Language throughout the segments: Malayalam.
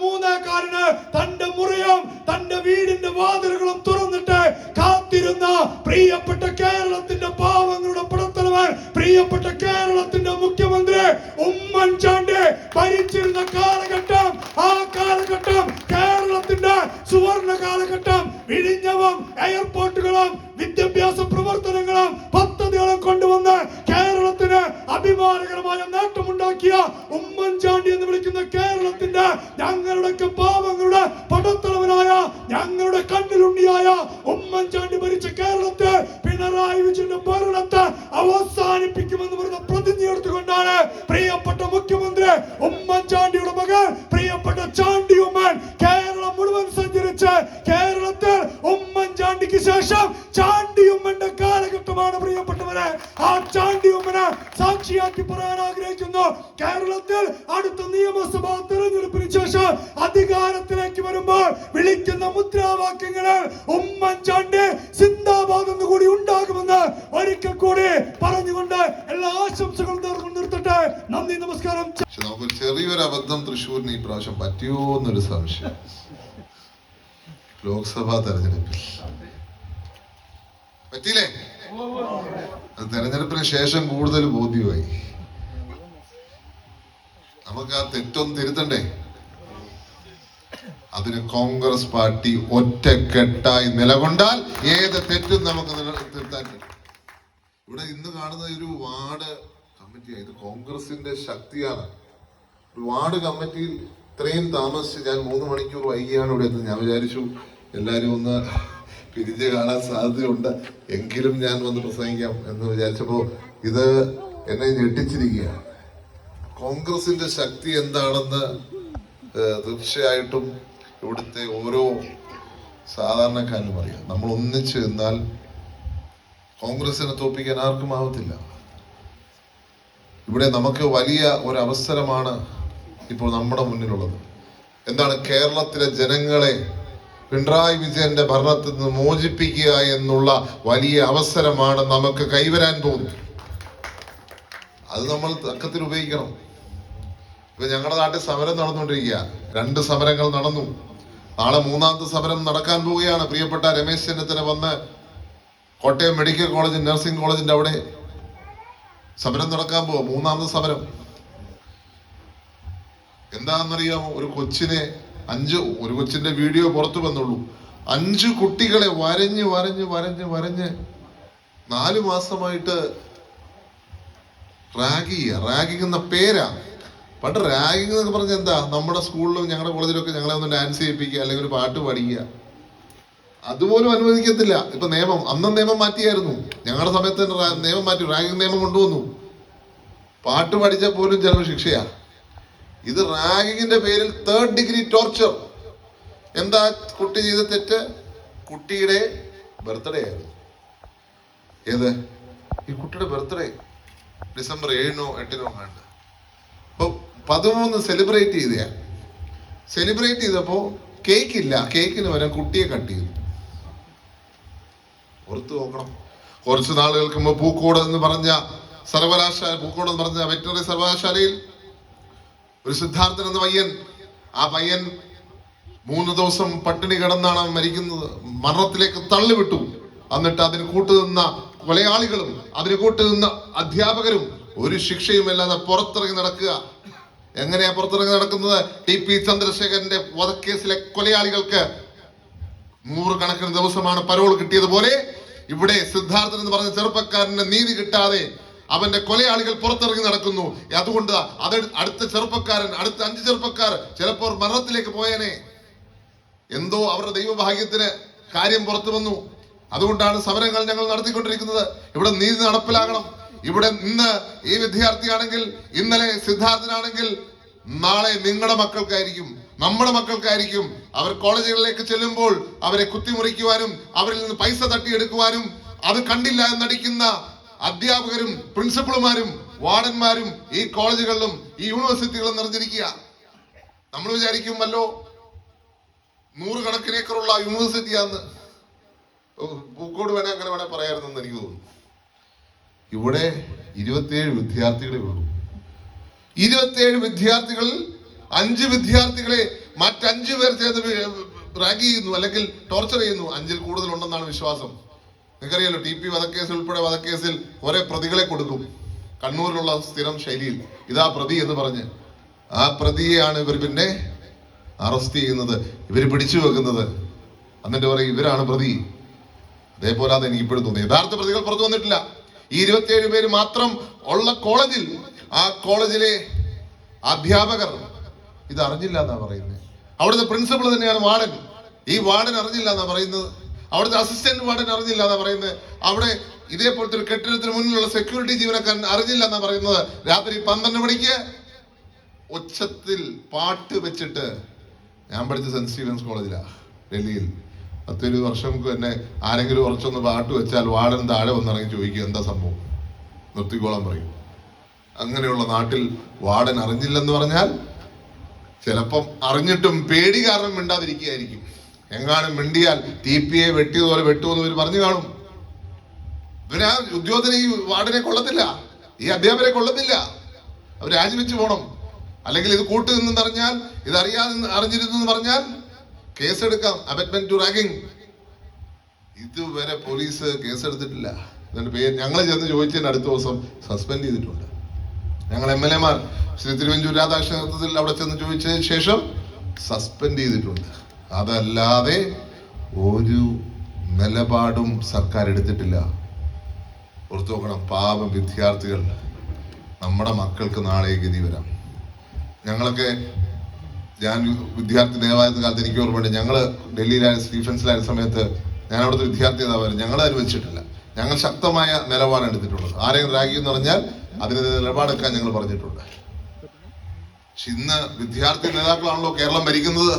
മൂന്നേക്കാരന് തന്റെ മുറിയും തന്റെ വീടിന്റെ വാതിലുകളും തുറന്നിട്ട് കാത്തിരുന്ന പ്രിയപ്പെട്ട കേരളത്തിന്റെ പാവങ്ങളുടെ പടത്തലവൻ പ്രിയപ്പെട്ട കേരളത്തിന്റെ മുഖ്യമന്ത്രി ഉമ്മൻചാണ്ടി ഭരിച്ചിരുന്ന കാലഘട്ടം ആ കാലഘട്ടം കേരളത്തിന്റെ സുവർണ കാലഘട്ടം. വിഴിഞ്ഞവും എയർപോർട്ടുകളും വിദ്യാഭ്യാസ പ്രവർത്തനങ്ങളും പദ്ധതികളും കൊണ്ടുവന്ന് കേരളത്തിന് അഭിമാനകരമായ നേട്ടമുണ്ടാക്കിയ ഉമ്മൻചാണ്ടി എന്ന് വിളിക്കുന്ന കേരളത്തിന്റെ ഞങ്ങളുടെയൊക്കെ പാവങ്ങളുടെ പടത്തലവനായ ഞങ്ങളുടെ കണ്ണിലുണ്ണിയായ ഉമ്മൻചാണ്ടി ഭരിച്ച കേരളത്തെ പിണറായി വിജയന്റെ ഭരണത്തെ അവസാനിപ്പിക്കുമെന്ന് പറഞ്ഞ പ്രതിജ്ഞ എടുത്തുകൊണ്ടാണ് പ്രിയപ്പെട്ട മുഖ്യമന്ത്രി ഉമ്മൻചാണ്ടിയുടെ മകൻ പ്രിയപ്പെട്ട ചാണ്ടി ഉമ്മൻ കേരളം മുഴുവൻ സഞ്ചരിച്ച് കേരളത്തിൽ ഉമ്മൻചാണ്ടിക്ക് ശേഷം ചാണ്ടി കാലഘട്ടമാണ് പ്രിയപ്പെട്ടവരെ. ആ ചാണ്ടി ഉമ്മന സാക്ഷിയാക്കി പറയാൻ ആഗ്രഹിക്കുന്നു. കേരളത്തിൽ അടുത്ത നിയമസഭാ തെരഞ്ഞെടുപ്പിന് ശേഷം അധികാരത്തിലേക്ക് വരുമ്പോൾ വിളിക്കുന്ന മുദ്രാവാക്യങ്ങളിൽ ഉമ്മൻചാണ്ടി സിന്ദാബാദ് എന്ന് കൂടി ഉണ്ടാകുമെന്ന് ഒരിക്കൽ കൂടി പറഞ്ഞുകൊണ്ട് എല്ലാ ആശംസകളും നിർത്തട്ടെ. നന്ദി നമസ്കാരം. നമുക്ക് ചെറിയൊരു അബദ്ധം തൃശ്ശൂരിന് ഈ പ്രാവശ്യം പറ്റിയോ എന്നൊരു സംശയം. ലോക്സഭാ തെരഞ്ഞെടുപ്പിൽ. പറ്റിയില്ലേ? തെരഞ്ഞെടുപ്പിന് ശേഷം കൂടുതൽ ബോധ്യമായി. നമുക്ക് ആ തെറ്റൊന്നും തിരുത്തണ്ടേ? അതിന് കോൺഗ്രസ് പാർട്ടി ഒറ്റക്കെട്ടായി നിലകൊണ്ടാൽ ഏത് തെറ്റും നമുക്ക് തിരുത്താൻ ഇവിടെ ഇന്ന് കാണുന്ന ഒരു വാർഡ് കമ്മിറ്റിയാണ് ഇത് കോൺഗ്രസിന്റെ ശക്തിയാണ്. ഒരു വാർഡ് കമ്മിറ്റിയിൽ ഇത്രയും താമസിച്ച് ഞാൻ മൂന്ന് മണിക്കൂർ വൈകിയാണ് ഇവിടെ എത്തുന്നത്. ഞാൻ വിചാരിച്ചു എല്ലാവരും ഒന്ന് പിരിഞ്ഞ് കാണാൻ സാധ്യതയുണ്ട്. എങ്കിലും ഞാൻ വന്ന് പ്രസംഗിക്കാം എന്ന് വിചാരിച്ചപ്പോൾ ഇത് എന്നെ ഞെട്ടിച്ചിരിക്കുകയാണ്. കോൺഗ്രസിന്റെ ശക്തി എന്താണെന്ന് തീർച്ചയായിട്ടും ഇവിടുത്തെ ഓരോ സാധാരണക്കാരനും അറിയാം. നമ്മൾ ഒന്നിച്ചു നിന്നാൽ കോൺഗ്രസിനെ തോപ്പിക്കാൻ ആർക്കും ആവത്തില്ല. ഇവിടെ നമുക്ക് വലിയ ഒരു അവസരമാണ് ഇപ്പോൾ നമ്മുടെ മുന്നിലുള്ളത്. എന്താണ് കേരളത്തിലെ ജനങ്ങളെ പിണറായി വിജയന്റെ ഭരണത്തിൽ നിന്ന് മോചിപ്പിക്കുക എന്നുള്ള വലിയ അവസരമാണ് നമുക്ക് കൈവരാൻ പോകുന്നത് അത് നമ്മൾ തക്കത്തിൽ ഉപയോഗിക്കണം. ഇപ്പൊ ഞങ്ങളുടെ നാട്ടിൽ സമരം നടന്നുകൊണ്ടിരിക്കുക. രണ്ട് സമരങ്ങൾ നടന്നു. നാളെ മൂന്നാമത്തെ സമരം നടക്കാൻ പോവുകയാണ്. പ്രിയപ്പെട്ട രമേശ് ചെന്നിത്തല വന്ന് കോട്ടയം മെഡിക്കൽ കോളേജ് നഴ്സിംഗ് കോളേജിന്റെ അവിടെ സമരം നടക്കാൻ പോവാ മൂന്നാമത്തെ സമരം. എന്താണെന്നറിയാമോ? ഒരു കൊച്ചിനെ അഞ്ച് ഒരു കൊച്ചിന്റെ വീഡിയോ പുറത്തു വന്നുള്ളൂ. അഞ്ച് കുട്ടികളെ വരഞ്ഞ് വരഞ്ഞ് വരഞ്ഞ് വരഞ്ഞ് നാലു മാസമായിട്ട് റാഗി റാഗിങ് എന്ന പേരാ. പണ്ട് റാഗിങ് എന്നൊക്കെ പറഞ്ഞ എന്താ? നമ്മുടെ സ്കൂളിലും ഞങ്ങളുടെ കോളേജിലൊക്കെ ഞങ്ങളെ ഒന്ന് ഡാൻസ് ചെയ്യിപ്പിക്കുക അല്ലെങ്കിൽ ഒരു പാട്ട് പഠിക്കുക അതുപോലും അനുവദിക്കത്തില്ല. ഇപ്പൊ നിയമം അന്നും നിയമം മാറ്റിയായിരുന്നു. ഞങ്ങളുടെ സമയത്ത് നിയമം മാറ്റി റാഗിങ് നിയമം കൊണ്ടുവന്നു. പാട്ട് പഠിച്ചാൽ പോലും ചിലപ്പോൾ ശിക്ഷയാ. ഇത് റാഗിങ്ങിന്റെ പേരിൽ തേർഡ് ഡിഗ്രി ടോർച്ചർ എന്താ കുട്ടി ചെയ്ത തെറ്റ്? കുട്ടിയുടെ ബർത്ത്ഡേ ആയിരുന്നു. ഏത്? ഈ കുട്ടിയുടെ ബർത്ത്ഡേ ഡിസംബർ ഏഴിനോ എട്ടിനോ കണ്ട് അപ്പൊ പതിമൂന്ന് സെലിബ്രേറ്റ് ചെയ്ത സെലിബ്രേറ്റ് ചെയ്തപ്പോ കേക്ക് ഇല്ല. കേക്കിന് വരാൻ കുട്ടിയെ കട്ട് ചെയ്തു. ഓർത്ത് നോക്കണം. കുറച്ച് നാളുകൾക്ക് മുമ്പ് പൂക്കോട് എന്ന് പറഞ്ഞ സർവകലാശാല പൂക്കോട് എന്ന് പറഞ്ഞ വെറ്ററിനറി സർവകലാശാലയിൽ ഒരു സിദ്ധാർത്ഥൻ എന്ന പയ്യൻ. ആ പയ്യൻ മൂന്ന് ദിവസം പട്ടിണി കിടന്നാണ് മരിക്കുന്നത്. മരണത്തിലേക്ക് തള്ളിവിട്ടു. എന്നിട്ട് അതിന് കൂട്ടുനിന്ന കൊലയാളികളും അതിന് കൂട്ടുനിന്ന അധ്യാപകരും ഒരു ശിക്ഷയും അല്ലാതെ പുറത്തിറങ്ങി നടക്കുക. എങ്ങനെയാ പുറത്തിറങ്ങി നടക്കുന്നത്? ടി പി ചന്ദ്രശേഖരന്റെ വധക്കേസിലെ കൊലയാളികൾക്ക് നൂറുകണക്കിന് ദിവസമാണ് പരോൾ കിട്ടിയതുപോലെ ഇവിടെ സിദ്ധാർത്ഥൻ എന്ന് പറഞ്ഞ ചെറുപ്പക്കാരന് നീതി കിട്ടാതെ അവന്റെ കൊലയാളികൾ പുറത്തിറങ്ങി നടക്കുന്നു. അതുകൊണ്ട് അത് അടുത്ത ചെറുപ്പക്കാരൻ അടുത്ത അഞ്ച് ചെറുപ്പക്കാർ ചിലപ്പോൾ മരണത്തിലേക്ക് പോയേനെ. എന്തോ അവരുടെ ദൈവഭാഗ്യത്തിന് കാര്യം പുറത്തു വന്നു. അതുകൊണ്ടാണ് സമരങ്ങൾ ഞങ്ങൾ നടത്തിക്കൊണ്ടിരിക്കുന്നത്. ഇവിടെ നീതി നടപ്പിലാകണം. ഇവിടെ ഇന്ന് ഈ വിദ്യാർത്ഥിയാണെങ്കിൽ ഇന്നലെ സിദ്ധാർത്ഥനാണെങ്കിൽ നാളെ നിങ്ങളുടെ മക്കൾക്കായിരിക്കും നമ്മുടെ മക്കൾക്കായിരിക്കും. അവർ കോളേജുകളിലേക്ക് ചെല്ലുമ്പോൾ അവരെ കുത്തിമുറിക്കുവാനും അവരിൽ നിന്ന് പൈസ തട്ടിയെടുക്കുവാനും അത് കണ്ടില്ല എന്നടിക്കുന്ന അധ്യാപകരും പ്രിൻസിപ്പളുമാരും വാർഡന്മാരും ഈ കോളേജുകളിലും ഈ യൂണിവേഴ്സിറ്റികളും നിറഞ്ഞിരിക്കുക. നമ്മൾ വിചാരിക്കുമല്ലോ നൂറുകണക്കിന് ഏക്കറുള്ള യൂണിവേഴ്സിറ്റിയാന്ന്. പൂക്കോട് വേണേ അങ്ങനെ വേണേ പറയാമായിരുന്നെന്ന് എനിക്ക് തോന്നുന്നു. ഇവിടെ ഇരുപത്തിയേഴ് വിദ്യാർത്ഥികളെ ഉള്ളൂ. ഇരുപത്തിയേഴ് വിദ്യാർത്ഥികളിൽ അഞ്ച് വിദ്യാർത്ഥികളെ മറ്റഞ്ചു പേർ ചേർന്ന് റാഗ് ചെയ്യുന്നു അല്ലെങ്കിൽ ടോർച്ചർ ചെയ്യുന്നു. അഞ്ചിൽ കൂടുതൽ ഉണ്ടെന്നാണ് വിശ്വാസം. നിങ്ങൾക്കറിയാലോ ടി പി വധക്കേസ് ഉൾപ്പെടെ വധക്കേസിൽ ഒരേ പ്രതികളെ കൊടുക്കും. കണ്ണൂരിലുള്ള സ്ഥിരം ശൈലിയിൽ. ഇതാ പ്രതി എന്ന് പറഞ്ഞ്. ആ പ്രതിയെയാണ് ഇവർ പിന്നെ അറസ്റ്റ് ചെയ്യുന്നത്. ഇവർ പിടിച്ചു വെക്കുന്നത്. എന്നിട്ട് പറയും ഇവരാണ് പ്രതി. അതേപോലെ അത് എനിക്ക് ഇപ്പോഴും തോന്നി. യഥാർത്ഥ പ്രതികൾ പുറത്തു വന്നിട്ടില്ല. ഈ ഇരുപത്തിയേഴ് പേര് മാത്രം ഉള്ള കോളേജിൽ ആ കോളേജിലെ അധ്യാപകർ ഇത് അറിഞ്ഞില്ല എന്നാ പറയുന്നത്. അവിടുത്തെ പ്രിൻസിപ്പൾ തന്നെയാണ് വാർഡൻ. ഈ വാർഡൻ അറിഞ്ഞില്ല എന്നാ പറയുന്നത്. അവിടുത്തെ അസിസ്റ്റന്റ് വാർഡൻ അറിഞ്ഞില്ല എന്നാ പറയുന്നത് അവിടെ ഇതേപോലത്തെ ഒരു കെട്ടിടത്തിന് മുന്നിലുള്ള സെക്യൂരിറ്റി ജീവനക്കാരൻ അറിഞ്ഞില്ല എന്നാ പറയുന്നത്. രാത്രി പന്ത്രണ്ട് മണിക്ക് ഉച്ചത്തിൽ പാട്ട് വെച്ചിട്ട് ഞാൻ പഠിച്ച സെന്റ് സ്റ്റീഫൻസ് കോളേജിലാ ഡൽഹിയിൽ. പത്തിരുപത് വർഷം തന്നെ ആരെങ്കിലും കുറച്ചൊന്ന് പാട്ട് വെച്ചാൽ വാർഡൻ താഴെ വന്നിറങ്ങി ചോദിക്കും എന്താ സംഭവം? നിർത്തിക്കോളാൻ പറയും. അങ്ങനെയുള്ള നാട്ടിൽ വാർഡൻ അറിഞ്ഞില്ലെന്ന് പറഞ്ഞാൽ ചിലപ്പം അറിഞ്ഞിട്ടും പേടി കാരണം മിണ്ടാതിരിക്കുകയായിരിക്കും. എങ്ങാനും മിണ്ടിയാൽ ടി പി എ വെട്ടിയതുപോലെ വെട്ടുമെന്ന് ഇവർ പറഞ്ഞു കാണും. ഇവർ ഉദ്യോഗത്തിന് ഈ വാർഡിനെ കൊള്ളത്തില്ല. ഈ അധ്യാപകരെ കൊള്ളത്തില്ല. അവർ രാജിവെച്ച് പോണം. അല്ലെങ്കിൽ ഇത് കൂട്ടു നിന്നും അറിഞ്ഞാൽ ഇത് അറിയാതെ അറിഞ്ഞിരുന്നു എന്ന് പറഞ്ഞാൽ കേസെടുക്കാം. അബറ്റ്മെന്റ് ടു റാഗിങ് ഇതുവരെ പോലീസ് കേസെടുത്തിട്ടില്ല. ഇതിന്റെ പേര് ഞങ്ങൾ ചെന്ന് ചോദിച്ചതിന് അടുത്ത ദിവസം സസ്പെൻഡ് ചെയ്തിട്ടുണ്ട്. ഞങ്ങൾ എം എൽ എമാർ ശ്രീ തിരുവഞ്ചൂർ രാധാകൃഷ്ണ നേതൃത്വത്തിൽ അവിടെ ചെന്ന് ചോദിച്ചതിന് ശേഷം സസ്പെൻഡ് ചെയ്തിട്ടുണ്ട്. അതല്ലാതെ ഒരു നിലപാടും സർക്കാർ എടുത്തിട്ടില്ല. ഓർത്തു നോക്കണം പാവം വിദ്യാർത്ഥികൾ നമ്മുടെ മക്കൾക്ക് നാളെ ഗതി വരാം. ഞങ്ങളൊക്കെ ഞാൻ വിദ്യാർത്ഥി നേതാവായിരുന്ന കാലത്ത് എനിക്ക് ഓർമ്മയുണ്ട് ഞങ്ങൾ ഡൽഹിയിലായ സ്റ്റീഫൻസിലായ സമയത്ത് ഞാൻ അവിടുത്തെ വിദ്യാർത്ഥി നേതാവായിരുന്നു ഞങ്ങൾ അനുവദിച്ചിട്ടില്ല ഞങ്ങൾ ശക്തമായ നിലപാടാണ് എടുത്തിട്ടുള്ളത്. ആരെങ്കിലും റാഗി എന്ന് പറഞ്ഞാൽ അതിനെതിരെ നിലപാടെടുക്കാൻ ഞങ്ങൾ പറഞ്ഞിട്ടുണ്ട്. പക്ഷെ ഇന്ന് വിദ്യാർത്ഥി നേതാക്കളാണല്ലോ കേരളം ഭരിക്കുന്നത്.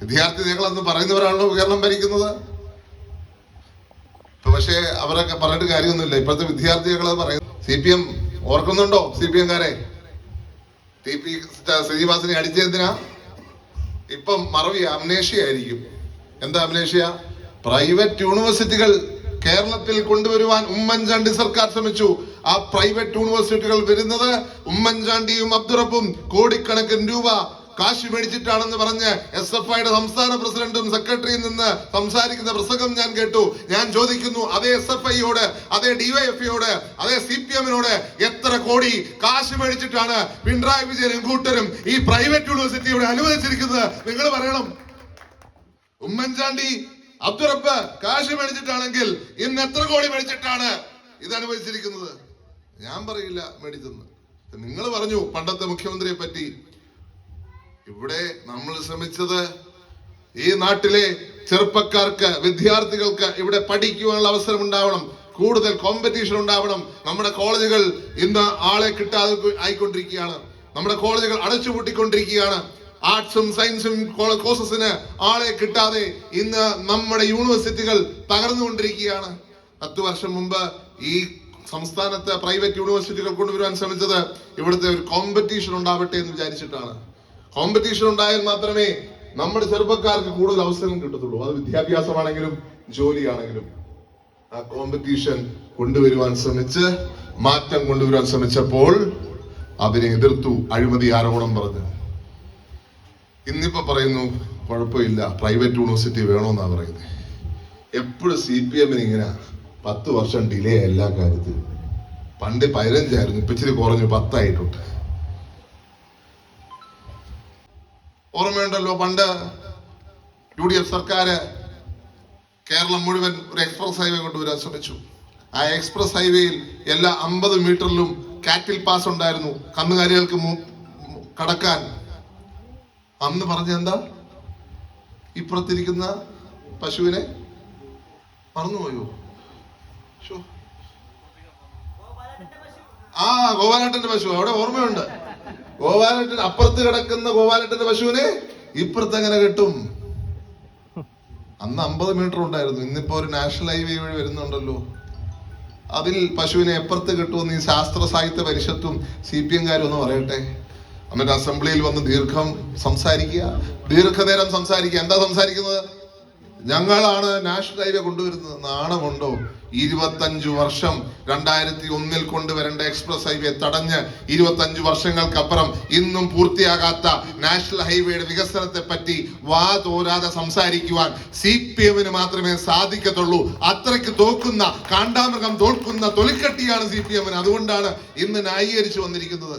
വിദ്യാർത്ഥി നിങ്ങൾ അന്ന് പറയുന്നവരാണല്ലോ കേരളം ഭരിക്കുന്നത്. പക്ഷേ അവരൊക്കെ പറഞ്ഞിട്ട് കാര്യമൊന്നുമില്ല. ഇപ്പോഴത്തെ വിദ്യാർത്ഥികൾ പറയുന്നു സി പി എം ഓർക്കുന്നുണ്ടോ സി പി എംകാരെ ടി പി ശ്രീനിവാസിനെ അടിച്ചെന്തിനാ ഇപ്പം മറവി അംനേഷ്യ ആയിരിക്കും എന്താ അംനേഷ്യ? പ്രൈവറ്റ് യൂണിവേഴ്സിറ്റികൾ കേരളത്തിൽ കൊണ്ടുവരുവാൻ ഉമ്മൻചാണ്ടി സർക്കാർ ശ്രമിച്ചു. ആ പ്രൈവറ്റ് യൂണിവേഴ്സിറ്റികൾ വരുന്നത് ഉമ്മൻചാണ്ടിയും അബ്ദുറപ്പും കോടിക്കണക്കിന് രൂപ കാശ് മേടിച്ചിട്ടാണെന്ന് പറഞ്ഞ് എസ് എഫ് ഐയുടെ സംസ്ഥാന പ്രസിഡന്റും സെക്രട്ടറിയും നിന്ന് സംസാരിക്കുന്ന പ്രസംഗം ഞാൻ കേട്ടു. ഞാൻ ചോദിക്കുന്നു അതേ എസ് എഫ് ഐയോട് അതേ ഡിവൈഎഫ്ഐയോട് അതേ സി പി എമ്മിനോട് എത്ര കോടി കാശ് മേടിച്ചിട്ടാണ് പിണറായി വിജയനും കൂട്ടരും ഈ പ്രൈവറ്റ് യൂണിവേഴ്സിറ്റി ഇവിടെ അനുവദിച്ചിരിക്കുന്നത്? നിങ്ങൾ പറയണം. ഉമ്മൻചാണ്ടി അബ്ദുറപ്പ് കാശ് മേടിച്ചിട്ടാണെങ്കിൽ ഇന്ന് എത്ര കോടി മേടിച്ചിട്ടാണ് ഇത് അനുവദിച്ചിരിക്കുന്നത്? ഞാൻ പറയില്ല മേടിച്ചെന്ന്. നിങ്ങൾ പറഞ്ഞു പണ്ടത്തെ മുഖ്യമന്ത്രിയെ പറ്റി ഇവിടെ നമ്മൾ ശ്രമിച്ചത് ഈ നാട്ടിലെ ചെറുപ്പക്കാർക്ക് വിദ്യാർത്ഥികൾക്ക് ഇവിടെ പഠിക്കുവാനുള്ള അവസരം ഉണ്ടാവണം. കൂടുതൽ കോമ്പറ്റീഷൻ ഉണ്ടാവണം. നമ്മുടെ കോളേജുകൾ ഇന്ന് ആളെ കിട്ടാതെ ആയിക്കൊണ്ടിരിക്കുകയാണ്. നമ്മുടെ കോളേജുകൾ അടച്ചുപൂട്ടിക്കൊണ്ടിരിക്കുകയാണ്. ആർട്സും സയൻസും കോഴ്സസിന് ആളെ കിട്ടാതെ ഇന്ന് നമ്മുടെ യൂണിവേഴ്സിറ്റികൾ തകർന്നുകൊണ്ടിരിക്കുകയാണ്. പത്ത് വർഷം മുമ്പ് ഈ സംസ്ഥാനത്തെ പ്രൈവറ്റ് യൂണിവേഴ്സിറ്റികൾ കൊണ്ടുവരുവാൻ ശ്രമിച്ചത് ഇവിടുത്തെ ഒരു കോമ്പറ്റീഷൻ ഉണ്ടാവട്ടെ എന്ന് വിചാരിച്ചിട്ടാണ്. കോമ്പറ്റീഷൻ ഉണ്ടായാൽ മാത്രമേ നമ്മുടെ ചെറുപ്പക്കാർക്ക് കൂടുതൽ അവസരം കിട്ടത്തുള്ളൂ. അത് വിദ്യാഭ്യാസമാണെങ്കിലും ജോലിയാണെങ്കിലും. ആ കോമ്പറ്റീഷൻ കൊണ്ടുവരുവാൻ ശ്രമിച്ച് മാറ്റം കൊണ്ടുവരാൻ ശ്രമിച്ചപ്പോൾ അതിനെ എതിർത്തു അഴിമതി ആരോപണം പറഞ്ഞു. ഇന്നിപ്പോ പറയുന്നു കുഴപ്പമില്ല പ്രൈവറ്റ് യൂണിവേഴ്സിറ്റി വേണമെന്നാ പറയുന്നത് എപ്പോഴും സി പി എമ്മിന് ഇങ്ങനെ പത്ത് വർഷം ഡിലേ എല്ലാ കാര്യത്തിലും. പണ്ട് പതിനഞ്ചായിരുന്നു ഇപ്പൊ ഇച്ചിരി കുറഞ്ഞു പത്തായിട്ടുണ്ട്. ഓർമ്മയുണ്ടല്ലോ പണ്ട് യു ഡി എഫ് സർക്കാർ കേരളം മുഴുവൻ ഒരു എക്സ്പ്രസ് ഹൈവേ കൊണ്ടുവരാൻ ശ്രമിച്ചു. ആ എക്സ്പ്രസ് ഹൈവേയിൽ എല്ലാ അമ്പത് മീറ്ററിലും കാറ്റിൽ പാസ് ഉണ്ടായിരുന്നു. കന്നുകാലികൾക്ക് കടക്കാൻ. അന്ന് പറഞ്ഞ എന്താ? ഇപ്പുറത്തിരിക്കുന്ന പശുവിനെ മറന്നുപോയോ. ആ ഗോപാലേട്ടന്റെ പശു. അവിടെ ഓർമ്മയുണ്ട്. ഗോപാലേട്ടൻ അപ്പുറത്ത് കിടക്കുന്ന ഗോപാലട്ടന്റെ പശുവിനെ ഇപ്പുറത്ത് എങ്ങനെ കിട്ടും? അന്ന് അമ്പത് മീറ്റർ ഉണ്ടായിരുന്നു. ഇന്നിപ്പോ ഒരു നാഷണൽ ഹൈവേ വഴി വരുന്നുണ്ടല്ലോ. അതിൽ പശുവിനെ എപ്പുറത്ത് കിട്ടുമെന്ന് ഈ ശാസ്ത്ര സാഹിത്യ പരിഷത്തും സി പി എംകാരും ഒന്ന് പറയട്ടെ. എന്നിട്ട് അസംബ്ലിയിൽ വന്ന് ദീർഘം സംസാരിക്കുക. ദീർഘനേരം സംസാരിക്കുക. എന്താ സംസാരിക്കുന്നത്? ഞങ്ങളാണ് നാഷണൽ ഹൈവേ കൊണ്ടുവരുന്നത് നാണമുണ്ടോ? ഇരുപത്തഞ്ചു വർഷം രണ്ടായിരത്തി ഒന്നിൽ കൊണ്ടുവരേണ്ട എക്സ്പ്രസ് ഹൈവേ തടഞ്ഞ് ഇരുപത്തഞ്ചു വർഷങ്ങൾക്കപ്പുറം ഇന്നും പൂർത്തിയാകാത്ത നാഷണൽ ഹൈവേയുടെ വികസനത്തെ പറ്റി വാ തോരാതെ സംസാരിക്കുവാൻ സി പി എമ്മിന് മാത്രമേ സാധിക്കത്തുള്ളൂ. അത്രയ്ക്ക് തോക്കുന്ന കാണ്ടാമൃഗം തോൽക്കുന്ന തൊലിക്കട്ടിയാണ് സി പി എമ്മിന്. അതുകൊണ്ടാണ് ഇന്ന് ന്യായീകരിച്ചു വന്നിരിക്കുന്നത്.